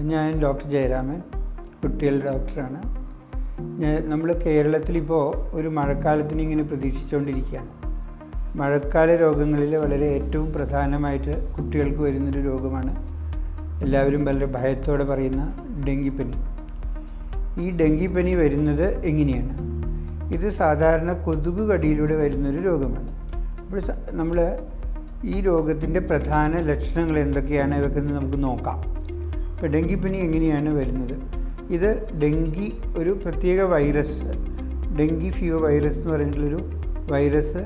ഞാൻ ഡോക്ടർ ജയരാമൻ കുട്ടികളുടെ ഡോക്ടറാണ്. ഞാൻ നമ്മൾ കേരളത്തിലിപ്പോൾ ഒരു മഴക്കാലത്തിന് ഇങ്ങനെ പ്രതീക്ഷിച്ചുകൊണ്ടിരിക്കുകയാണ് മഴക്കാല രോഗങ്ങളിൽ വളരെ ഏറ്റവും പ്രധാനമായിട്ട് കുട്ടികൾക്ക് വരുന്നൊരു രോഗമാണ് എല്ലാവരും വളരെ ഭയത്തോടെ പറയുന്ന ഡെങ്കിപ്പനി. ഈ ഡെങ്കിപ്പനി വരുന്നത് എങ്ങനെയാണ്? ഇത് സാധാരണ കൊതുക് കടിയിലൂടെ വരുന്നൊരു രോഗമാണ്. അപ്പോൾ നമ്മൾ ഈ രോഗത്തിന്റെ പ്രധാന ലക്ഷണങ്ങൾ എന്തൊക്കെയാണ്? ഇതൊക്കെ നമുക്ക് നോക്കാം. ഇപ്പോൾ ഡെങ്കിപ്പനി എങ്ങനെയാണ് വരുന്നത്? ഇത് ഡെങ്കി ഒരു പ്രത്യേക വൈറസ് ഡെങ്കി ഫീവർ വൈറസ് എന്ന് പറഞ്ഞിട്ടുള്ളൊരു വൈറസ്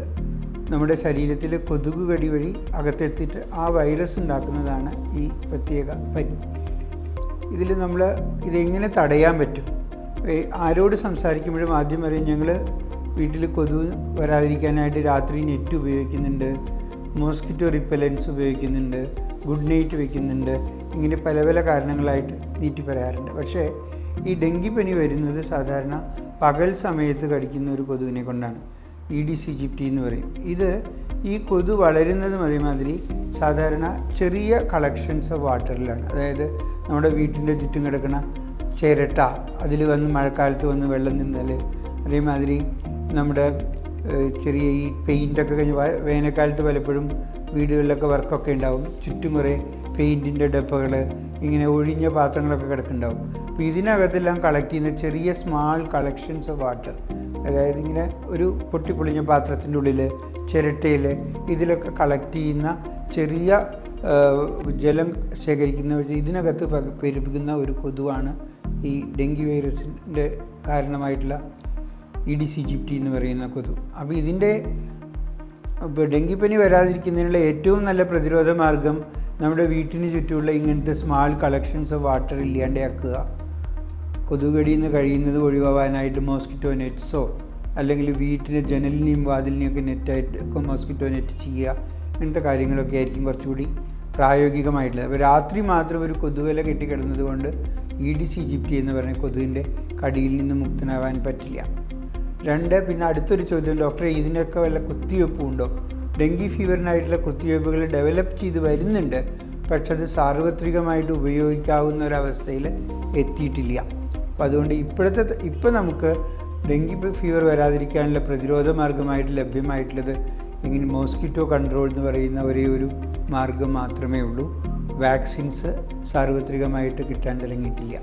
നമ്മുടെ ശരീരത്തിലെ കൊതുക് കടി വഴി അകത്തെത്തിയിട്ട് ആ വൈറസ് ഉണ്ടാക്കുന്നതാണ് ഈ പ്രത്യേക പനി. ഇതിൽ നമ്മൾ ഇതെങ്ങനെ തടയാൻ പറ്റും? ആരോട് സംസാരിക്കുമ്പോഴും ആദ്യം പറയും ഞങ്ങൾ വീട്ടിൽ കൊതുക് വരാതിരിക്കാനായിട്ട് രാത്രി നെറ്റ് ഉപയോഗിക്കുന്നുണ്ട്. മോസ്കിറ്റോ റിപ്പലൻസ് ഉപയോഗിക്കുന്നുണ്ട് ഗുഡ് നൈറ്റ് വയ്ക്കുന്നുണ്ട് ഇങ്ങനെ പല പല കാരണങ്ങളായിട്ട് നീറ്റി പറയാറുണ്ട്. പക്ഷേ ഈ ഡെങ്കിപ്പനി വരുന്നത് സാധാരണ പകൽ സമയത്ത് കടിക്കുന്ന ഒരു കൊതുവിനെ കൊണ്ടാണ്. ഇ ഡി സി ജിപ്റ്റി എന്ന് പറയും. ഇത് ഈ കൊതു വളരുന്നതും അതേമാതിരി സാധാരണ ചെറിയ കളക്ഷൻസ് ഓഫ് വാട്ടറിലാണ്. അതായത് നമ്മുടെ വീട്ടിന്റെ ചുറ്റും കിടക്കുന്ന ചിരട്ട അതിൽ വന്ന് മഴക്കാലത്ത് വന്ന് വെള്ളം നിന്നാൽ അതേമാതിരി നമ്മുടെ ചെറിയ ഈ പെയിന്റൊക്കെ കഴിഞ്ഞ് വേനൽക്കാലത്ത് പലപ്പോഴും വീടുകളിലൊക്കെ വർക്കൊക്കെ ഉണ്ടാവും. ചുറ്റും കുറേ പെയിന്റിന്റെ ഡപ്പകൾ ഇങ്ങനെ ഒഴിഞ്ഞ പാത്രങ്ങളൊക്കെ കിടക്കുന്നുണ്ടാവും. അപ്പോൾ ഇതിനകത്തെല്ലാം കളക്ട് ചെയ്യുന്ന ചെറിയ സ്മാൾ കളക്ഷൻസ് ഓഫ് വാട്ടർ അതായത് ഇങ്ങനെ ഒരു പൊട്ടിപ്പൊളിഞ്ഞ പാത്രത്തിന്റെ ഉള്ളിൽ ചിരട്ടയിൽ ഇതിലൊക്കെ കളക്ട് ചെയ്യുന്ന ചെറിയ ജലം ശേഖരിക്കുന്ന ഇതിനകത്ത് പെരുപ്പിക്കുന്ന ഒരു കൊതുവാണ് ഈ ഡെങ്കി വൈറസിന്റെ കാരണമായിട്ടുള്ള ഇ ഡി സി ജിപ്റ്റി എന്ന് പറയുന്ന കൊതു. അപ്പോൾ ഇതിന്റെ ഡെങ്കിപ്പനി വരാതിരിക്കുന്നതിനുള്ള ഏറ്റവും നല്ല പ്രതിരോധ മാർഗം നമ്മുടെ വീട്ടിന് ചുറ്റുമുള്ള ഇങ്ങനത്തെ സ്മാൾ കളക്ഷൻസ് ഓഫ് വാട്ടർ ഇല്ലാണ്ടാക്കുക. കൊതുകടിയിൽ നിന്ന് കഴിയുന്നത് ഒഴിവാകാനായിട്ട് മോസ്കിറ്റോ നെറ്റ്സോ അല്ലെങ്കിൽ വീട്ടിന് ജനലിനെയും വാതിലിനെയൊക്കെ നെറ്റായിട്ട് മോസ്കിറ്റോ നെറ്റ് ചെയ്യുക. ഇങ്ങനത്തെ കാര്യങ്ങളൊക്കെ ആയിരിക്കും കുറച്ചുകൂടി പ്രായോഗികമായിട്ടുള്ളത്. അപ്പോൾ രാത്രി മാത്രം ഒരു കൊതുവല കെട്ടിക്കിടന്നത് കൊണ്ട് ഇ ഡി സി ജിപ്റ്റി എന്ന് പറഞ്ഞ കൊതുകിന്റെ കടിയിൽ നിന്ന് മുക്തനാവാൻ പറ്റില്ല. രണ്ട് പിന്നെ അടുത്തൊരു ചോദ്യം ഡോക്ടറെ ഇതിനൊക്കെ വല്ല കുത്തിവയ്പ്പും ഉണ്ടോ ഡെങ്കി ഫീവറിനായിട്ടുള്ള കുത്തിവയ്പ്പുകൾ ഡെവലപ്പ് ചെയ്ത് വരുന്നുണ്ട് പക്ഷെ അത് സാർവത്രികമായിട്ട് ഉപയോഗിക്കാവുന്ന ഒരവസ്ഥയിൽ എത്തിയിട്ടില്ല. അപ്പോൾ അതുകൊണ്ട് ഇപ്പോഴത്തെ ഇപ്പോൾ നമുക്ക് ഡെങ്കി ഫീവർ വരാതിരിക്കാനുള്ള പ്രതിരോധ മാർഗമായിട്ട് ലഭ്യമായിട്ടുള്ളത് ഇങ്ങനെ മോസ്കിറ്റോ കൺട്രോൾ എന്ന് പറയുന്ന ഒരേ ഒരു മാർഗം മാത്രമേ ഉള്ളൂ. വാക്സിൻസ് സാർവത്രികമായിട്ട് കിട്ടാൻ തുടങ്ങിയിട്ടില്ല.